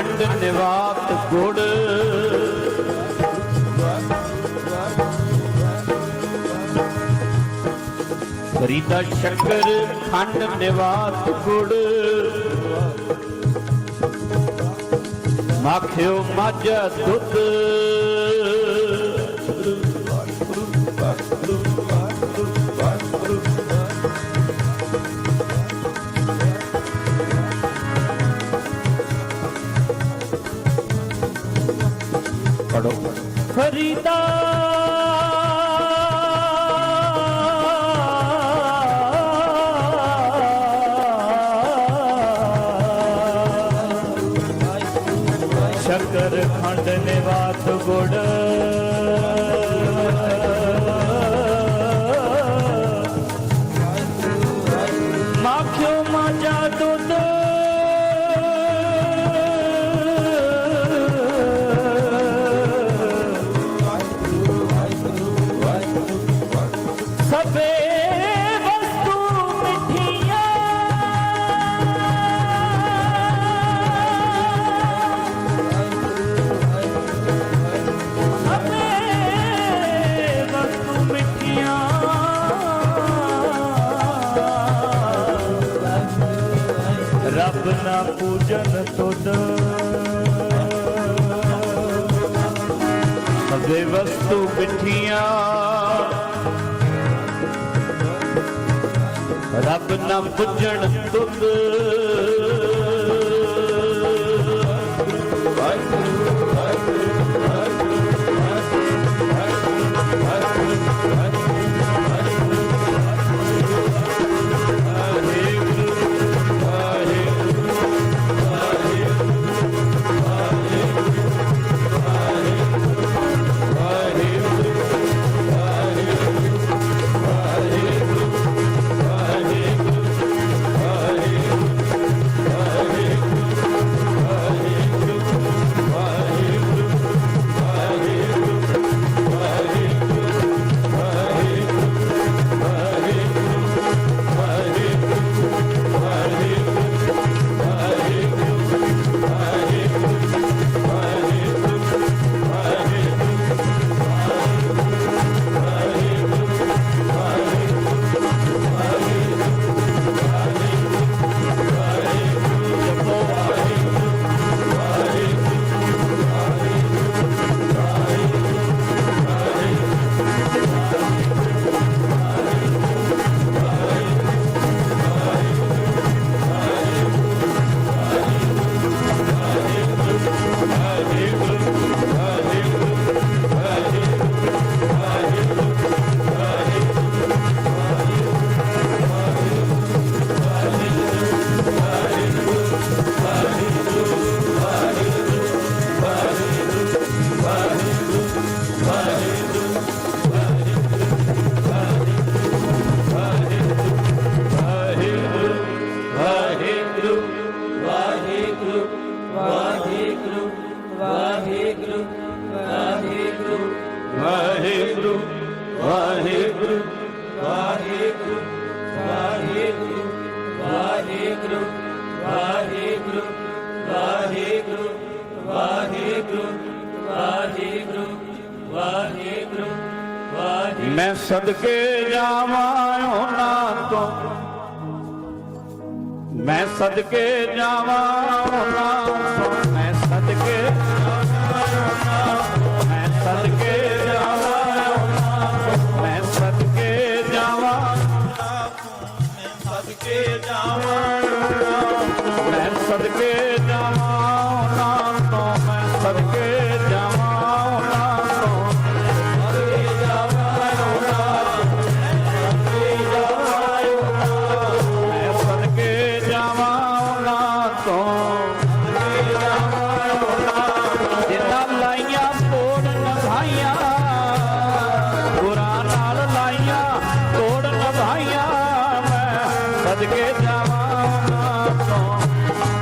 ਖੰਡ ਨਿਵਾਤ ਗੁੜ। ਫਰੀਦਾ ਸ਼ੱਕਰ ਖੰਡ ਨਿਵਾਤ ਗੁੜ। ਮਾਖਿਓ ਮੱਝ ਦੁੱਧ। ਸ਼ਕਰ ਖੰਡ ਨਿਵਾਤ ਗੁੜ ਨਾ ਪੂਜਨ ਤੁਧ। ਸਭੇ ਵਸਤੂ ਮਿੱਠੀਆਂ। ਰੱਬ ਨਾ ਪੁੱਜਣ ਤੁਧ। ਵਾਹਿਗੁਰੂ ਵਾਹਿਗੁਰੂ ਵਾਹਿਗੁਰੂ ਵਾਹਿਗੁਰੂ ਵਾਹਿਗੁਰੂ ਵਾਹਿਗੁਰੂ ਵਾਹਿਗੁਰੂ ਵਾਹਿਗੁਰੂ ਵਾਹਿਗੁਰੂ ਵਾਹਿਗੁਰੂ ਮੈਂ ਸਦਕੇ ਜਾਵਾਂ ਉਹਨਾਂ ਤੋਂ। ਮੈਂ ਸਦਕੇ ਜਾਵਾਂ ਉਹਨਾਂ ਤੋਂ।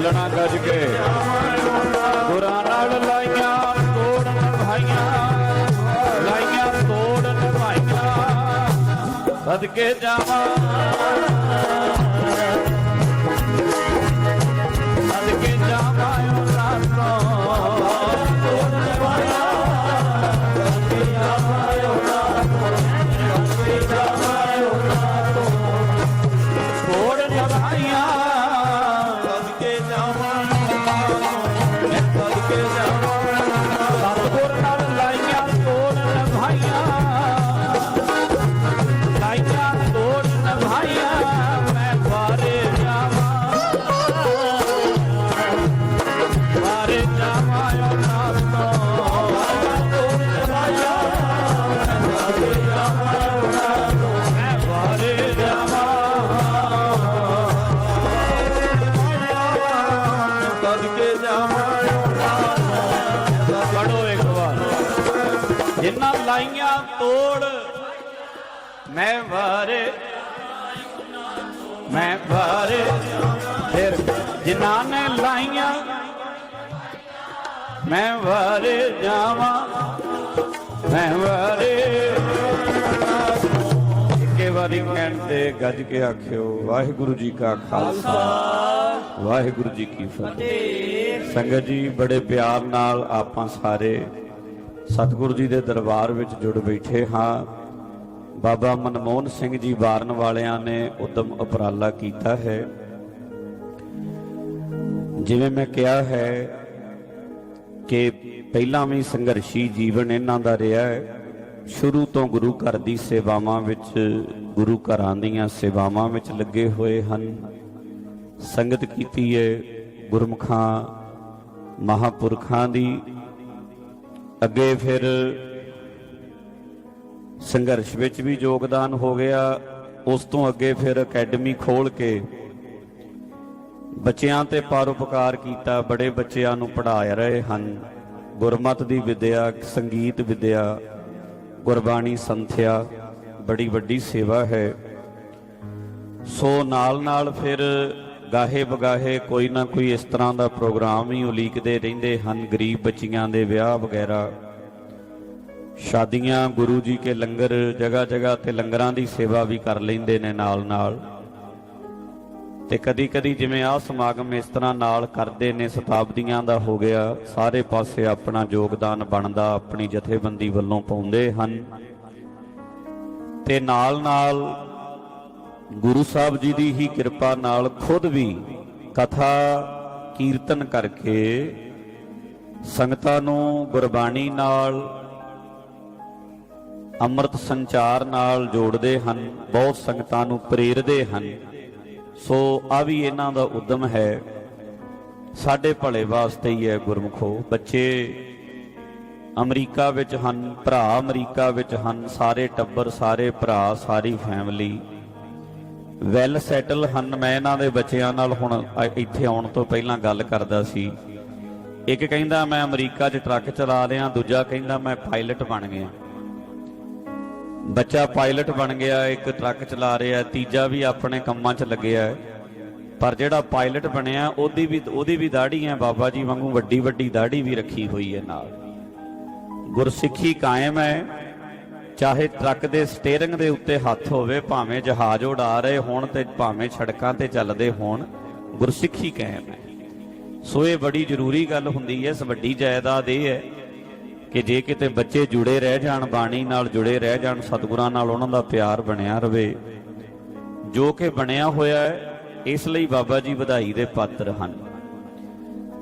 ਬੋਲਣਾ ਗੱਜ ਕੇ। ਗੁਰਾਂ ਨਾਲ ਲਾਈਆਂ ਤੋੜ ਨਭਾਈਆਂ ਲਾਈਆਂ ਤੋੜ ਨਭਾਈਆਂ ਸਦਕੇ ਜਾਵਾਂ। ਮੈਂ ਵਾਰੇ ਮੈਂ ਵਾਰੇ, ਫਿਰ ਜਿਨ੍ਹਾਂ ਨੇ ਲਾਈਆਂ, ਮੈਂ ਵਾਰੇ ਜਾਵਾਂ, ਮੈਂ ਵਾਰੇ। ਇੱਕੇ ਵਾਰੀ ਕਹਿਣ ਤੇ ਗੱਜ ਕੇ ਆਖਿਓ, ਵਾਹਿਗੁਰੂ ਜੀ ਕਾ ਖਾਲਸਾ, ਵਾਹਿਗੁਰੂ ਜੀ ਕੀ ਫਤਿਹ। ਸੰਗਤ ਜੀ, ਬੜੇ ਪਿਆਰ ਨਾਲ ਆਪਾਂ ਸਾਰੇ ਸਤਿਗੁਰੂ ਜੀ ਦੇ ਦਰਬਾਰ ਵਿੱਚ ਜੁੜ ਬੈਠੇ ਹਾਂ। ਬਾਬਾ ਮਨਮੋਹਨ ਸਿੰਘ ਜੀ ਵਾਰਨ ਵਾਲਿਆਂ ਨੇ ਉਦਮ ਉਪਰਾਲਾ ਕੀਤਾ ਹੈ। ਜਿਵੇਂ ਮੈਂ ਕਿਹਾ ਹੈ ਕਿ ਪਹਿਲਾਂ ਵੀ ਸੰਘਰਸ਼ੀ ਜੀਵਨ ਇਹਨਾਂ ਦਾ ਰਿਹਾ ਹੈ। ਸ਼ੁਰੂ ਤੋਂ ਗੁਰੂ ਘਰ ਦੀ ਸੇਵਾਵਾਂ ਵਿੱਚ, ਗੁਰੂ ਘਰਾਂ ਦੀਆਂ ਸੇਵਾਵਾਂ ਵਿੱਚ ਲੱਗੇ ਹੋਏ ਹਨ। ਸੰਗਤ ਕੀਤੀ ਹੈ ਗੁਰਮੁਖਾਂ, ਮਹਾਪੁਰਖਾਂ ਦੀ। ਅੱਗੇ ਫਿਰ ਸੰਘਰਸ਼ ਵਿੱਚ ਵੀ ਯੋਗਦਾਨ ਹੋ ਗਿਆ। ਉਸ ਤੋਂ ਅੱਗੇ ਫਿਰ ਅਕੈਡਮੀ ਖੋਲ ਕੇ ਬੱਚਿਆਂ ਤੇ ਪਰਉਪਕਾਰ ਕੀਤਾ, ਬੜੇ ਬੱਚਿਆਂ ਨੂੰ ਪੜ੍ਹਾ ਰਹੇ ਹਨ। ਗੁਰਮਤ ਦੀ ਵਿਦਿਆ, ਸੰਗੀਤ ਵਿਦਿਆ, ਗੁਰਬਾਣੀ ਸੰਥਿਆ, ਬੜੀ ਵੱਡੀ ਸੇਵਾ ਹੈ। ਸੋ ਨਾਲ ਨਾਲ ਫਿਰ ਗਾਹੇ ਬਗਾਹੇ ਕੋਈ ਨਾ ਕੋਈ ਇਸ ਤਰ੍ਹਾਂ ਦਾ ਪ੍ਰੋਗਰਾਮ ਹੀ ਉਲੀਕਦੇ ਰਹਿੰਦੇ ਹਨ, ਗਰੀਬ ਬੱਚੀਆਂ ਦੇ ਵਿਆਹ ਵਗੈਰਾ। ਸ਼ਾਦੀਆਂ ਗੁਰੂ ਜੀ ਕੇ ਲੰਗਰ, ਜਗ੍ਹਾ ਜਗ੍ਹਾ ਤੇ ਲੰਗਰਾਂ ਦੀ ਸੇਵਾ ਵੀ ਕਰ ਲੈਂਦੇ ਨੇ ਨਾਲ ਨਾਲ। ਤੇ ਕਦੀ ਕਦੀ ਜਿਵੇਂ ਆਹ ਸਮਾਗਮ ਇਸ ਤਰ੍ਹਾਂ ਨਾਲ ਕਰਦੇ ਨੇ, ਸ਼ਤਾਬਦੀਆਂ ਦਾ ਹੋ ਗਿਆ, ਸਾਰੇ ਪਾਸੇ ਆਪਣਾ ਯੋਗਦਾਨ ਬਣਦਾ, ਆਪਣੀ ਜਥੇਬੰਦੀ ਵੱਲੋਂ ਪਾਉਂਦੇ ਹਨ। ਤੇ ਨਾਲ ਨਾਲ ਗੁਰੂ ਸਾਹਿਬ ਜੀ ਦੀ ਹੀ ਕਿਰਪਾ ਨਾਲ ਖੁਦ ਵੀ ਕਥਾ ਕੀਰਤਨ ਕਰਕੇ ਸੰਗਤਾਂ ਨੂੰ ਗੁਰਬਾਣੀ ਨਾਲ ਅੰਮ੍ਰਿਤ ਸੰਚਾਰ ਨਾਲ ਜੋੜਦੇ ਹਨ, ਬਹੁਤ ਸੰਗਤਾਂ ਨੂੰ ਪ੍ਰੇਰਦੇ ਹਨ। ਸੋ ਆ ਵੀ ਇਹਨਾਂ ਦਾ ਉਦਮ ਹੈ। ਸਾਡੇ ਭਲੇ ਵਾਸਤੇ ਹੀ ਹੈ ਗੁਰਮਖੋ। ਬੱਚੇ ਅਮਰੀਕਾ ਵਿੱਚ ਹਨ, ਭਰਾ ਅਮਰੀਕਾ ਵਿੱਚ ਹਨ, ਸਾਰੇ ਟੱਬਰ, ਸਾਰੇ ਭਰਾ, ਸਾਰੀ ਫੈਮਿਲੀ ਵੈਲ ਸੈਟਲ ਹਨ। ਮੈਂ ਇਹਨਾਂ ਦੇ ਬੱਚਿਆਂ ਨਾਲ ਹੁਣ ਇੱਥੇ ਆਉਣ ਤੋਂ ਪਹਿਲਾਂ ਗੱਲ ਕਰਦਾ ਸੀ। ਇੱਕ ਕਹਿੰਦਾ, ਮੈਂ ਅਮਰੀਕਾ 'ਚ ਟਰੱਕ ਚਲਾ ਰਿਹਾ, ਦੂਜਾ ਕਹਿੰਦਾ, ਮੈਂ ਪਾਇਲਟ ਬਣ ਗਿਆ। ਬੱਚਾ ਪਾਇਲਟ ਬਣ ਗਿਆ, ਇੱਕ ਟਰੱਕ ਚਲਾ ਰਿਹਾ, ਤੀਜਾ ਵੀ ਆਪਣੇ ਕੰਮਾਂ 'ਚ ਲੱਗਿਆ। ਹੈ ਪਰ ਜਿਹੜਾ ਪਾਇਲਟ ਬਣਿਆ, ਉਹਦੀ ਵੀ ਉਹਦੀ ਵੀ ਦਾੜੀ ਹੈ ਬਾਬਾ ਜੀ ਵਾਂਗੂ ਵੱਡੀ ਵੱਡੀ ਦਾੜੀ ਵੀ ਰੱਖੀ ਹੋਈ ਹੈ ਨਾਲ। ਗੁਰਸਿੱਖੀ ਕਾਇਮ ਹੈ। ਚਾਹੇ ਟਰੱਕ ਦੇ ਸਟੀਅਰਿੰਗ ਦੇ ਉੱਤੇ ਹੱਥ ਹੋਵੇ, ਭਾਵੇਂ ਜਹਾਜ਼ ਉਡਾ ਰਹੇ ਹੋਣ ਤੇ ਭਾਵੇਂ ਸੜਕਾਂ ਤੇ ਚੱਲਦੇ ਹੋਣ, ਗੁਰਸਿੱਖੀ ਕਾਇਮ ਹੈ। ਸੋ ਇਹ ਬੜੀ ਜ਼ਰੂਰੀ ਗੱਲ ਹੁੰਦੀ ਹੈ, ਇਸ ਵੱਡੀ ਜਾਇਦਾਦ ਇਹ ਹੈ ਕਿ ਜੇ ਕਿਤੇ ਬੱਚੇ ਜੁੜੇ ਰਹਿ ਜਾਣ, ਬਾਣੀ ਨਾਲ ਜੁੜੇ ਰਹਿ ਜਾਣ, ਸਤਿਗੁਰਾਂ ਨਾਲ ਉਹਨਾਂ ਦਾ ਪਿਆਰ ਬਣਿਆ ਰਵੇ। ਜੋ ਕਿ ਬਣਿਆ ਹੋਇਆ ਹੈ, ਇਸ ਲਈ ਬਾਬਾ ਜੀ ਵਧਾਈ ਦੇ ਪਾਤਰ ਹਨ।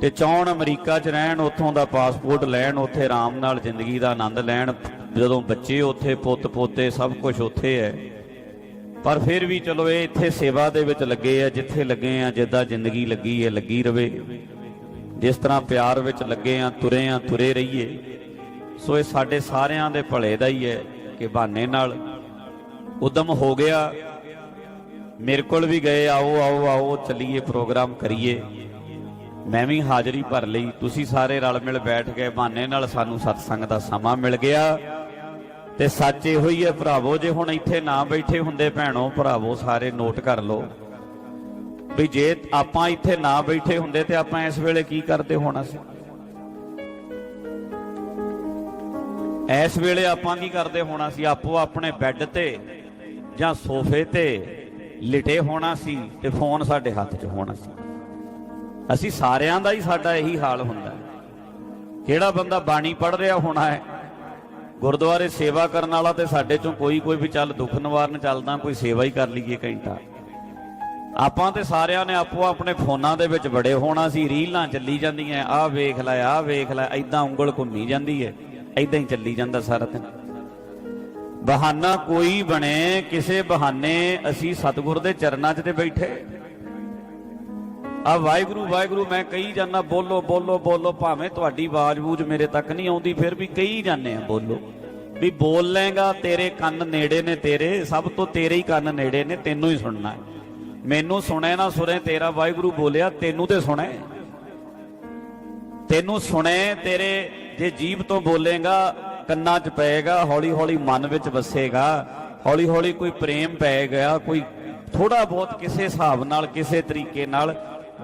ਤੇ ਚਾਹਣ ਅਮਰੀਕਾ 'ਚ ਰਹਿਣ, ਉੱਥੋਂ ਦਾ ਪਾਸਪੋਰਟ ਲੈਣ, ਉੱਥੇ ਆਰਾਮ ਨਾਲ ਜ਼ਿੰਦਗੀ ਦਾ ਆਨੰਦ ਲੈਣ, ਜਦੋਂ ਬੱਚੇ ਉੱਥੇ, ਪੁੱਤ ਪੋਤੇ, ਸਭ ਕੁਝ ਉੱਥੇ ਹੈ। ਪਰ ਫਿਰ ਵੀ ਚਲੋ ਇਹ ਇੱਥੇ ਸੇਵਾ ਦੇ ਵਿੱਚ ਲੱਗੇ ਆ, ਜਿੱਥੇ ਲੱਗੇ ਆ, ਜਿੱਦਾਂ ਜ਼ਿੰਦਗੀ ਲੱਗੀ ਹੈ, ਲੱਗੀ ਰਵੇ। ਜਿਸ ਤਰ੍ਹਾਂ ਪਿਆਰ ਵਿੱਚ ਲੱਗੇ ਆ, ਤੁਰੇ ਆ, ਤੁਰੇ ਰਹੀਏ। ਸੋ ਇਹ ਸਾਡੇ ਸਾਰਿਆਂ ਦੇ ਭਲੇ ਦਾ ਹੀ ਹੈ ਕਿ ਬਹਾਨੇ ਨਾਲ ਉਦਮ ਹੋ ਗਿਆ। ਮੇਰੇ ਕੋਲ ਵੀ ਗਏ, ਆਓ ਆਓ ਆਓ, ਚੱਲੀਏ, ਪ੍ਰੋਗਰਾਮ ਕਰੀਏ। ਮੈਂ ਵੀ ਹਾਜ਼ਰੀ ਭਰ ਲਈ। ਤੁਸੀਂ ਸਾਰੇ ਰਲ ਮਿਲ ਬੈਠ ਗਏ ਬਹਾਨੇ ਨਾਲ ਸਾਨੂੰ ਸਤਸੰਗ ਦਾ ਸਮਾਂ ਮਿਲ ਗਿਆ। ਤੇ ਸੱਚ ਇਹੋ ਹੀ ਹੈ, ਭਰਾਵੋ, ਜੇ ਹੁਣ ਇੱਥੇ ਨਾ ਬੈਠੇ ਹੁੰਦੇ ਭੈਣੋ, ਭਰਾਵੋ, ਸਾਰੇ ਨੋਟ ਕਰ ਲਓ। ਵੀ ਜੇ ਆਪਾਂ ਇੱਥੇ ਨਾ ਬੈਠੇ ਹੁੰਦੇ ਤੇ ਆਪਾਂ ਇਸ ਵੇਲੇ ਕੀ ਕਰਦੇ ਹੋਣਾ ਸੀ? ਇਸ ਵੇਲੇ ਆਪਾਂ ਕੀ ਕਰਦੇ ਹੋਣਾ ਸੀ? ਆਪੋ ਆਪਣੇ ਬੈੱਡ ਤੇ ਜਾਂ ਸੋਫੇ ਤੇ ਲਿਟੇ ਹੋਣਾ ਸੀ ਤੇ ਫੋਨ ਸਾਡੇ ਹੱਥ 'ਚ ਹੋਣਾ ਸੀ। ਅਸੀਂ ਸਾਰਿਆਂ ਦਾ ਹੀ ਸਾਡਾ ਇਹੀ ਹਾਲ ਹੁੰਦਾ। ਕਿਹੜਾ ਬੰਦਾ ਬਾਣੀ ਪੜ ਰਿਹਾ ਹੋਣਾ ਹੈ? ਗੁਰਦੁਆਰੇ ਸੇਵਾ ਕਰਨ ਵਾਲਾ ਤੇ ਸਾਡੇ ਚੋਂ ਕੋਈ ਕੋਈ ਵੀ ਚੱਲ ਦੁੱਖ ਨਿਵਾਰਨ ਚੱਲਦਾ, ਕੋਈ ਸੇਵਾ ਹੀ ਕਰ ਲਈਏ ਘੰਟਾ। ਆਪਾਂ ਤੇ ਸਾਰਿਆਂ ਨੇ ਆਪੋ ਆਪਣੇ ਫੋਨਾਂ ਦੇ ਵਿੱਚ ਬੜੇ ਹੋਣਾ ਸੀ, ਰੀਲਾਂ ਚੱਲੀ ਜਾਂਦੀਆਂ, ਆਹ ਵੇਖ ਲੈ, ਆਹ ਵੇਖ ਲੈ ਐਦਾਂ ਉਂਗਲ ਘੁੰਮੀ ਜਾਂਦੀ ਹੈ। ਐਦਾਂ ਹੀ ਚੱਲੀ ਜਾਂਦਾ ਸਾਰਾ ਦਿਨ। ਬਹਾਨਾ ਕੋਈ ਬਣੇ, ਕਿਸੇ ਬਹਾਨੇ ਅਸੀਂ ਸਤਿਗੁਰ ਦੇ ਚਰਨਾਂ 'ਚ ਤੇ ਬੈਠੇ। ਆ ਵਾਹਿਗੁਰੂ ਵਾਹਿਗੁਰੂ, ਮੈਂ ਕਹੀ ਜਾਂਦਾ, ਬੋਲੋ ਬੋਲੋ ਬੋਲੋ, ਭਾਵੇਂ ਤੁਹਾਡੀ ਆਵਾਜ਼ ਬੂਝ ਮੇਰੇ ਤੱਕ ਨਹੀਂ ਆਉਂਦੀ, ਫਿਰ ਵੀ ਕਹੀ ਜਾਂਦੇ ਆ, ਬੋਲੋ। ਵੀ ਬੋਲ ਲੇਗਾ ਤੇਰੇ ਕੰਨ ਨੇੜੇ ਨੇ ਤੇਰੇ, ਸਭ ਤੋਂ ਤੇਰੇ ਹੀ ਕੰਨ ਨੇੜੇ ਨੇ, ਤੈਨੂੰ ਹੀ ਸੁਣਨਾ ਹੈ। ਮੈਨੂੰ ਸੁਣੇ ਨਾ ਸੁਣੇ, ਤੇਰਾ ਵਾਹਿਗੁਰੂ ਬੋਲਿਆ, ਤੈਨੂੰ ਤੇ ਸੁਣੇ। ਤੈਨੂੰ ਸੁਣੇ, ਤੇਰੇ ਜੇ ਜੀਭ ਤੋਂ ਬੋਲੇਗਾ, ਕੰਨਾਂ 'ਚ ਪਏਗਾ ਹੌਲੀ ਹੌਲੀ ਮਨ ਵਿੱਚ ਵਸੇਗਾ ਹੌਲੀ ਹੌਲੀ ਕੋਈ ਪ੍ਰੇਮ ਪੈ ਗਿਆ, ਕੋਈ ਥੋੜਾ ਬਹੁਤ ਕਿਸੇ ਹਿਸਾਬ ਨਾਲ, ਕਿਸੇ ਤਰੀਕੇ ਨਾਲ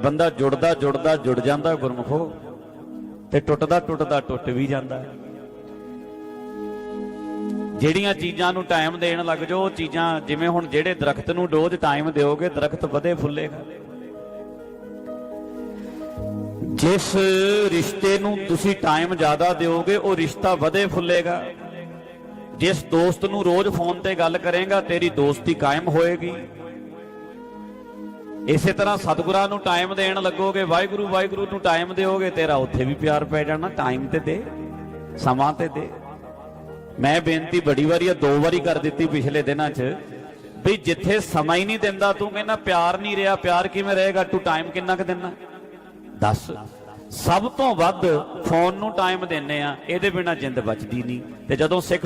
ਬੰਦਾ ਜੁੜਦਾ ਜੁੜਦਾ, ਜੁੜ ਜਾਂਦਾ ਗੁਰਮਖੋ ਤੇ ਟੁੱਟਦਾ ਟੁੱਟਦਾ, ਟੁੱਟ ਵੀ ਜਾਂਦਾ। ਜਿਹੜੀਆਂ ਚੀਜ਼ਾਂ ਨੂੰ ਟਾਈਮ ਦੇਣ ਲੱਗ ਜਾਓ, ਉਹ ਚੀਜ਼ਾਂ ਜਿਵੇਂ ਹੁਣ ਜਿਹੜੇ ਦਰਖਤ ਨੂੰ ਰੋਜ਼ ਟਾਈਮ ਦਿਓਗੇ, ਦਰਖਤ ਵਧੇ ਫੁੱਲੇਗਾ। ਜਿਸ ਰਿਸ਼ਤੇ ਨੂੰ ਤੁਸੀਂ ਟਾਈਮ ਜ਼ਿਆਦਾ ਦਿਓਗੇ, ਉਹ ਰਿਸ਼ਤਾ ਵਧੇ ਫੁੱਲੇਗਾ। ਜਿਸ ਦੋਸਤ ਨੂੰ ਰੋਜ਼ ਫੋਨ ਤੇ ਗੱਲ ਕਰੇਗਾ, ਤੇਰੀ ਦੋਸਤੀ ਕਾਇਮ ਹੋਏਗੀ। ਇਸੇ ਤਰ੍ਹਾਂ ਸਤਿਗੁਰਾਂ ਨੂੰ ਟਾਈਮ ਦੇਣ ਲੱਗੋਗੇ, ਵਾਹਿਗੁਰੂ ਵਾਹਿਗੁਰੂ ਨੂੰ ਟਾਈਮ ਦਿਓਗੇ, ਤੇਰਾ ਉੱਥੇ ਵੀ ਪਿਆਰ ਪੈ ਜਾਣਾ ਟਾਈਮ ਤੇ ਦੇ, ਸਮਾਂ ਤੇ ਦੇ। ਮੈਂ ਬੇਨਤੀ ਬੜੀ ਵਾਰੀ ਆ, ਦੋ ਵਾਰੀ ਕਰ ਦਿੱਤੀ ਪਿਛਲੇ ਦਿਨਾਂ 'ਚ, ਵੀ ਜਿੱਥੇ ਸਮਾਂ ਹੀ ਨਹੀਂ ਦਿੰਦਾ, ਤੂੰ ਕਹਿੰਦਾ ਪਿਆਰ ਨਹੀਂ ਰਿਹਾ, ਪਿਆਰ ਕਿਵੇਂ ਰਹੇਗਾ? ਤੂੰ ਟਾਈਮ ਕਿੰਨਾ ਕੁ ਦਿੰਦਾ? ਦੱਸ। ਸਭ ਤੋਂ ਵੱਧ ਫੋਨ ਨੂੰ ਟਾਈਮ ਦਿੰਨੇ ਆ, ਇਹਦੇ ਬਿਨਾ ਜਿੰਦ ਬਚਦੀ ਨਹੀਂ। ਤੇ ਜਦੋਂ ਸਿੱਖ